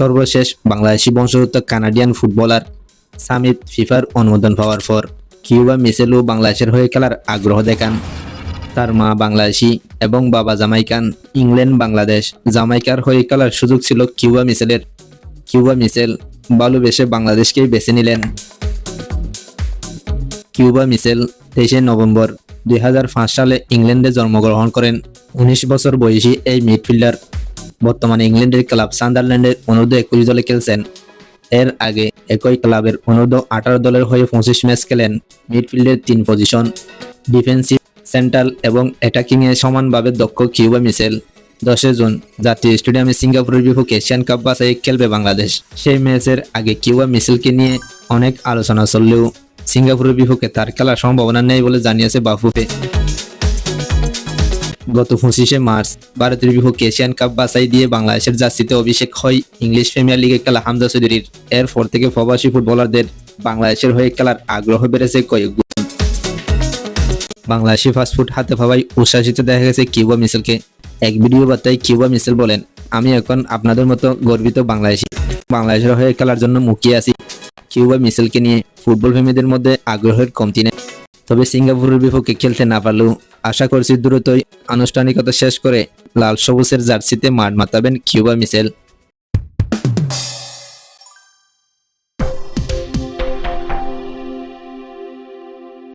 সর্বশেষ বাংলাদেশি বংশোদ্ভূত Canadian footballer সামিত ফিফার অনুমোদন পাওয়ার পর কিউবা মিসেলও বাংলাদেশের হয়ে খেলার আগ্রহ দেখান। তার মা বাংলাদেশি এবং বাবা জামাইকান ইংল্যান্ড বাংলাদেশ জামাইকার হয়ে খেলার সুযোগ ছিল কিউবা মিসেলের। কিউবা মিসেল ভালোবেসে বাংলাদেশকেই বেছে নিলেন। কিউবা মিসেল তেইশে নভেম্বর দুই হাজার পাঁচ সালে ইংল্যান্ডে জন্মগ্রহণ করেন। উনিশ বছর বয়সী এই মিডফিল্ডার বর্তমানে ইংল্যান্ডের ক্লাব সান্ডারল্যান্ডের অনূর্ধ্ব একুশ দলে খেলছেন। এর আগে একই ক্লাবের অনূর্ধ্ব আঠারো দলের হয়ে পঁচিশ ম্যাচ খেলেন মিডফিল্ডের তিন পজিশন, ডিফেন্সিভ, সেন্ট্রাল এবং অ্যাটাকিংয়ে সমানভাবে দক্ষ কিউবা মিসেল দশে জুন জাতীয় স্টেডিয়ামে সিঙ্গাপুরের বিপক্ষে এশিয়ান কাপ বাছাই খেলবে বাংলাদেশ। সেই ম্যাচের আগে কিউবা মিসেলকে নিয়ে অনেক আলোচনা চললেও সিঙ্গাপুরের বিপক্ষে তার খেলার সম্ভাবনা নেই বলে জানিয়েছে বাফুফে। গত পঁচিশে মার্চ ভারতের বিপক্ষে এশিয়ান কাপ বাছাই দিয়ে বাংলাদেশের জার্সিতে অভিষেক হয় ইংলিশ প্রিমিয়ার লিগে খেলা হামজা চৌধুরীর। এরপর থেকে প্রবাসী ফুটবলারদের বাংলাদেশের হয়ে খেলার আগ্রহ বেড়েছে কয়েক গুণ। বাংলাদেশি ফাস্টফুড হাতে পাওয়ায় উচ্ছ্বাসিত দেখা গেছে কিউবা মিসেলকে। এক ভিডিও বার্তায় কিউবা মিসেল বলেন, আমি এখন আপনাদের মতো গর্বিত বাংলাদেশি। বাংলাদেশের হয়ে খেলার জন্য মুখিয়ে আছি। কিউবা মিসেলকে নিয়ে ফুটবল প্রেমীদের মধ্যে আগ্রহের কমতি নেই। তবে সিঙ্গাপুরের বিপক্ষে খেলতে না পারলেও আশা করছি দ্রুতই আনুষ্ঠানিকতা শেষ করে লাল সবুজের জার্সিতে মাঠ মাতাবেন কিউবা মিসেল